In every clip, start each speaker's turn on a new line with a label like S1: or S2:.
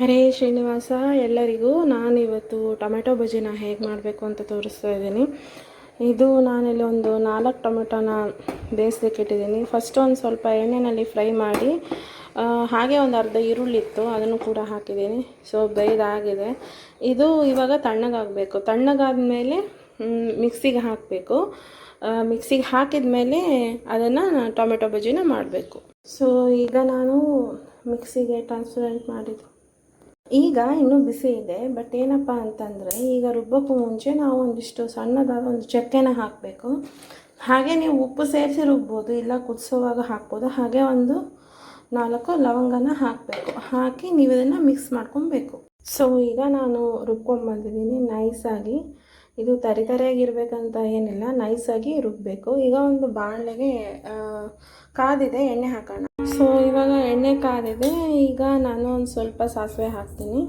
S1: ಹರೇ ಶ್ರೀನಿವಾಸ, ಎಲ್ಲರಿಗೂ ನಾನಿವತ್ತು ಟೊಮೆಟೊ ಬಜ್ಜಿನ ಹೇಗೆ ಮಾಡಬೇಕು ಅಂತ ತೋರಿಸ್ತಾ ಇದ್ದೀನಿ. ಇದು ನಾನಿಲ್ಲಿ ಒಂದು ನಾಲ್ಕು ಟೊಮೆಟೊನ ಬೇಯಿಸ್ಲಿಕ್ಕೆ ಇಟ್ಟಿದ್ದೀನಿ. ಫಸ್ಟ್ ಒಂದು ಸ್ವಲ್ಪ ಎಣ್ಣೆಯಲ್ಲಿ ಫ್ರೈ ಮಾಡಿ ಹಾಗೆ ಒಂದು ಅರ್ಧ ಈರುಳ್ಳಿ ಇತ್ತು ಅದನ್ನು ಕೂಡ ಹಾಕಿದ್ದೀನಿ. ಸೊ ಬೇಯ್ದಾಗಿದೆ. ಇದು ಇವಾಗ ತಣ್ಣಗಾಗಬೇಕು. ತಣ್ಣಗಾದ ಮೇಲೆ ಮಿಕ್ಸಿಗೆ ಹಾಕಬೇಕು. ಮಿಕ್ಸಿಗೆ ಹಾಕಿದ ಮೇಲೆ ಅದನ್ನು ಟೊಮೆಟೊ ಬಜ್ಜಿನ ಮಾಡಬೇಕು. ಸೊ ಈಗ ನಾನು ಮಿಕ್ಸಿಗೆ ಟ್ರಾನ್ಸ್ಫರೆಂಟ್ ಮಾಡಿದ್ದು ಈಗ ಇನ್ನೂ ಬಿಸಿ ಇದೆ ಬಟ್ ಏನಪ್ಪ ಅಂತಂದರೆ ಈಗ ರುಬ್ಬೋಕ್ಕೂ ಮುಂಚೆ ನಾವು ಒಂದಿಷ್ಟು ಸಣ್ಣದಾದ ಒಂದು ಚಕ್ಕೆನ ಹಾಕಬೇಕು. ಹಾಗೆ ನೀವು ಉಪ್ಪು ಸೇರಿಸಿ ರುಬ್ಬೋದು, ಇಲ್ಲ ಕುದಿಸೋವಾಗ ಹಾಕ್ಬೋದು. ಹಾಗೆ ಒಂದು ನಾಲ್ಕು ಲವಂಗನ ಹಾಕಬೇಕು. ಹಾಕಿ ನೀವು ಇದನ್ನು ಮಿಕ್ಸ್ ಮಾಡ್ಕೊಬೇಕು. ಸೊ ಈಗ ನಾನು ರುಬ್ಕೊಂಡ್ಬಂದಿದ್ದೀನಿ ನೈಸಾಗಿ ಇದು ತರಿ ತರಿಯಾಗಿರ್ಬೇಕಂತ ಏನಿಲ್ಲ ನೈಸಾಗಿ ರುಬ್ಬಬೇಕು ಈಗ ಒಂದು ಬಾಣಲೆಗೆ ಕಾದಿದೆ, ಎಣ್ಣೆ ಹಾಕೋಣ. ಸೊ ಇವಾಗ ಎಣ್ಣೆ ಕಾದಿದೆ. ಈಗ ನಾನು ಒಂದು ಸ್ವಲ್ಪ ಸಾಸಿವೆ ಹಾಕ್ತೀನಿ.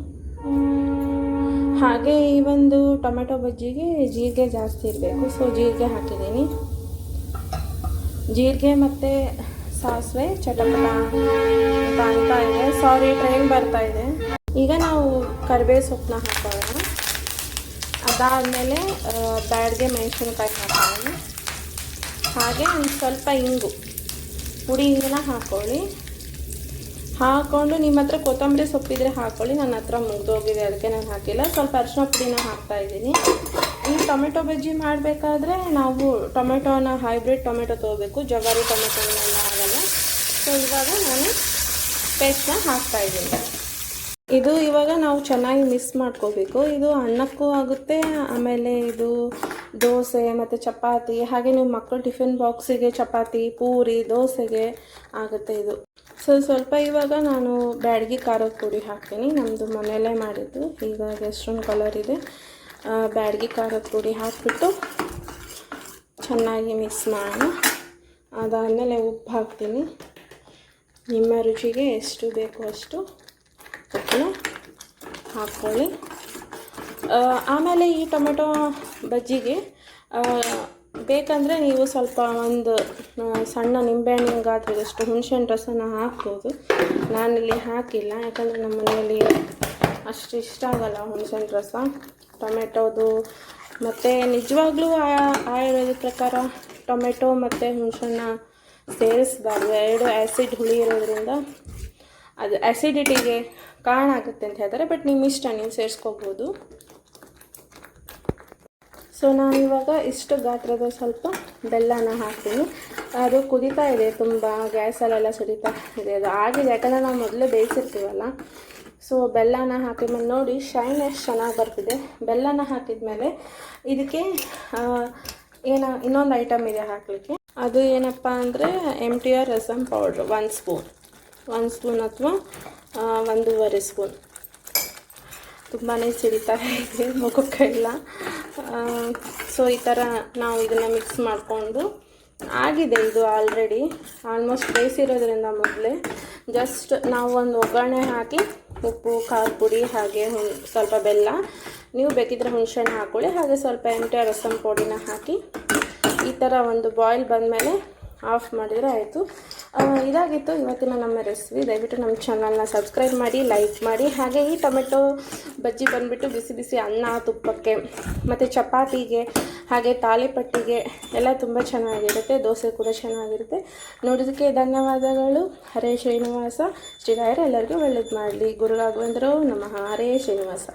S1: ಹಾಗೆ ಈ ಒಂದು ಟೊಮೆಟೊ ಬಜ್ಜಿಗೆ ಜೀರಿಗೆ ಜಾಸ್ತಿ ಇರಬೇಕು. ಸೊ ಜೀರಿಗೆ ಹಾಕಿದ್ದೀನಿ. ಜೀರಿಗೆ ಮತ್ತು ಸಾಸಿವೆ, ಚಟಪಟ ಅಂತ ಇದೆ. ಸಾರಿ ಟ್ರೈನ್ ಬರ್ತಾ ಇದೆ. ಈಗ ನಾವು ಕರಿಬೇವು ಸೊಪ್ಪನ್ನ ಹಾಕೊಳ್ಳೋಣ ಅದಾದಮೇಲೆ ಬ್ಯಾಡ್ಗೆ ಮೆಣಸಿನ್ಕಾಯಿ ಹಾಕೋಣ. ಹಾಗೆ ಒಂದು ಸ್ವಲ್ಪ ಇಂಗು. ಪುಡಿ ಇಂಗನ್ನ ಹಾಕ್ಕೊಳ್ಳಿ ಹಾಕ್ಕೊಂಡು ನಿಮ್ಮ ಹತ್ರ ಕೊತ್ತಂಬರಿ ಸೊಪ್ಪಿದ್ರೆ ಹಾಕ್ಕೊಳ್ಳಿ ನನ್ನ ಹತ್ರ ಮುಗಿದೋಗಿದೆ, ಅದಕ್ಕೆ ನಾನು ಹಾಕಿಲ್ಲ. ಸ್ವಲ್ಪ ಅರಿಶಿನ ಪುಡಿನ ಹಾಕ್ತಾಯಿದ್ದೀನಿ ಈ ಟೊಮೆಟೊ ಬಜ್ಜಿ ಮಾಡಬೇಕಾದ್ರೆ ನಾವು ಟೊಮೆಟೊನ ಹೈಬ್ರಿಡ್ ಟೊಮೆಟೊ ತೊಗೋಬೇಕು. ಜವಾರಿ ಟೊಮೆಟೊನೆಲ್ಲ ಆಗಲ್ಲ. ಸೊ ಇವಾಗ ನಾನು ಪೇಸ್ಟ್ನ ಹಾಕ್ತಾ ಇದ್ದೀನಿ. ಇದು ಇವಾಗ ನಾವು ಚೆನ್ನಾಗಿ ಮಿಕ್ಸ್ ಮಾಡ್ಕೋಬೇಕು. ಇದು ಅನ್ನಕ್ಕೂ ಆಗುತ್ತೆ, ಆಮೇಲೆ ಇದು ದೋಸೆ ಮತ್ತು ಚಪಾತಿ, ಹಾಗೆ ನೀವು ಮಕ್ಕಳು ಟಿಫಿನ್ ಬಾಕ್ಸಿಗೆ ಚಪಾತಿ, ಪೂರಿ, ದೋಸೆಗೆ ಆಗುತ್ತೆ ಇದು. ಸೊ ಸ್ವಲ್ಪ ಇವಾಗ ನಾನು ಬ್ಯಾಡಗಿ ಖಾರದ ಪುಡಿ ಹಾಕ್ತೀನಿ. ನಮ್ಮದು ಮನೆಯಲ್ಲೇ ಮಾಡಿದ್ದು. ಈಗ ಎಷ್ಟೊಂದು ಕಲರ್ ಇದೆ. ಬ್ಯಾಡಗಿ ಖಾರದ ಪುಡಿ ಹಾಕಿಬಿಟ್ಟು ಚೆನ್ನಾಗಿ ಮಿಕ್ಸ್ ಮಾಡೋಣ ಅದಾದಮೇಲೆ ಉಪ್ಪು ಹಾಕ್ತೀನಿ. ನಿಮ್ಮ ರುಚಿಗೆ ಎಷ್ಟು ಬೇಕೋ ಅಷ್ಟು ಉಪ್ಪನ್ನ ಹಾಕ್ಕೊಳ್ಳಿ. ಆಮೇಲೆ ಈ ಟೊಮೆಟೊ ಬಜ್ಜಿಗೆ ಬೇಕಂದರೆ ನೀವು ಸ್ವಲ್ಪ ಒಂದು ಸಣ್ಣ ನಿಂಬೆಹಣ್ಣಿನ ಗಾತ್ರದಷ್ಟು ಹುಣಸೆಹಣ್ಣು ರಸನ ಹಾಕ್ಬೋದು. ನಾನಿಲ್ಲಿ ಹಾಕಿಲ್ಲ, ಯಾಕಂದರೆ ನಮ್ಮ ಮನೆಯಲ್ಲಿ ಅಷ್ಟು ಇಷ್ಟ ಆಗಲ್ಲ ಹುಣಸೆಹಣ್ಣು ರಸ. ಟೊಮೆಟೊದು ಮತ್ತು ನಿಜವಾಗ್ಲೂ ಆಯುರ್ವೇದ ಪ್ರಕಾರ ಟೊಮೆಟೊ ಮತ್ತು ಹುಣಸೆಹಣ್ಣ ಸೇರಿಸಬಾರ್ದು. ಎರಡು ಆ್ಯಸಿಡ್ ಹುಳಿ ಇರೋದ್ರಿಂದ ಅದು ಆ್ಯಸಿಡಿಟಿಗೆ ಕಾರಣ ಆಗುತ್ತೆ ಅಂತ ಹೇಳ್ತಾರೆ ಬಟ್ ನಿಮ್ಮ ಇಷ್ಟ ನೀವು ಸೇರಿಸ್ಕೋಬೋದು. ಸೊ ಇವಾಗ ಇಷ್ಟು ಗಾತ್ರದ ಸ್ವಲ್ಪ ಬೆಲ್ಲನ ಹಾಕ್ತೀನಿ. ಅದು ಕುದೀತಾ ಇದೆ ತುಂಬ ಗ್ಯಾಸಲ್ಲೆಲ್ಲ ಸುರಿತಾ ಇದೆ. ಅದು ಆಗಿದೆ ಯಾಕಂದರೆ ನಾವು ಮೊದಲೇ ಬೇಯಿಸಿರ್ತೀವಲ್ಲ. ಸೊ ಬೆಲ್ಲನ ಹಾಕಿದ್ಮೇಲೆ ನೋಡಿ ಶೈನ್ ಎಷ್ಟು ಚೆನ್ನಾಗಿ ಬರ್ತಿದೆ. ಬೆಲ್ಲನ ಹಾಕಿದ್ಮೇಲೆ ಇದಕ್ಕೆ ಆ, ಏನ ಇನ್ನೊಂದು ಐಟಮ್ ಇದೆ ಹಾಕಲಿಕ್ಕೆ. ಅದು ಏನಪ್ಪ ಅಂದರೆ M T R rasam powder one spoon ಒಂದು ಸ್ಪೂನ್ ಅಥವಾ ಒಂದೂವರೆ ಸ್ಪೂನ್ ತುಂಬಾ ಸಿಡಿತಾ ಇದೆ ಮುಖಕ್ಕೆಲ್ಲ ಸೊ ಈ ಥರ ನಾವು ಇದನ್ನು ಮಿಕ್ಸ್ ಮಾಡಿಕೊಂಡು, ಆಗಿದೆ ಇದು ಆಲ್ರೆಡಿ ಆಲ್ಮೋಸ್ಟ್ ಬೇಯಿಸಿರೋದ್ರಿಂದ ಮೊದಲೇ. ಜಸ್ಟ್ ನಾವು ಒಂದು ಒಗ್ಗರಣೆ ಹಾಕಿ, ಉಪ್ಪು, ಖಾರ ಪುಡಿ, ಹಾಗೆ ಹುಣ್, ಸ್ವಲ್ಪ ಬೆಲ್ಲ. ನೀವು ಬೇಕಿದ್ರೆ ಹುಣಸೆಹಣ್ಣು ಹಾಕ್ಕೊಳ್ಳಿ ಹಾಗೆ ಸ್ವಲ್ಪ ಎಂಟೆ ರಸಮ್ ಪುಡಿನ ಹಾಕಿ, ಈ ಥರ ಒಂದು ಬಾಯ್ಲ್ ಬಂದಮೇಲೆ ಆಫ್ ಮಾಡಿದರೆ ಆಯಿತು. ಇದಾಗಿತ್ತು. ಇವತ್ತಿನ ನಮ್ಮ ರೆಸಿಪಿ ದಯವಿಟ್ಟು ನಮ್ಮ ಚಾನಲ್ನ ಸಬ್ಸ್ಕ್ರೈಬ್ ಮಾಡಿ ಲೈಕ್ ಮಾಡಿ. ಹಾಗೆ ಈ ಟೊಮೆಟೊ ಬಜ್ಜಿ ಬಂದುಬಿಟ್ಟು ಬಿಸಿ ಬಿಸಿ ಅನ್ನ, ತುಪ್ಪಕ್ಕೆ, ಮತ್ತು ಚಪಾತಿಗೆ, ಹಾಗೆ ತಾಲಿಪಟ್ಟಿಗೆ ಎಲ್ಲ ತುಂಬ ಚೆನ್ನಾಗಿರುತ್ತೆ. ದೋಸೆ ಕೂಡ ಚೆನ್ನಾಗಿರುತ್ತೆ. ನೋಡೋದಕ್ಕೆ ಧನ್ಯವಾದಗಳು. ಹರೇ ಶ್ರೀನಿವಾಸ. ಶ್ರೀರಾಯರು, ಎಲ್ಲರಿಗೂ ಒಳ್ಳೇದು ಮಾಡಲಿ. ಗುರು ನಮ್ಮ ನಮಃ. ಹರೇ ಶ್ರೀನಿವಾಸ.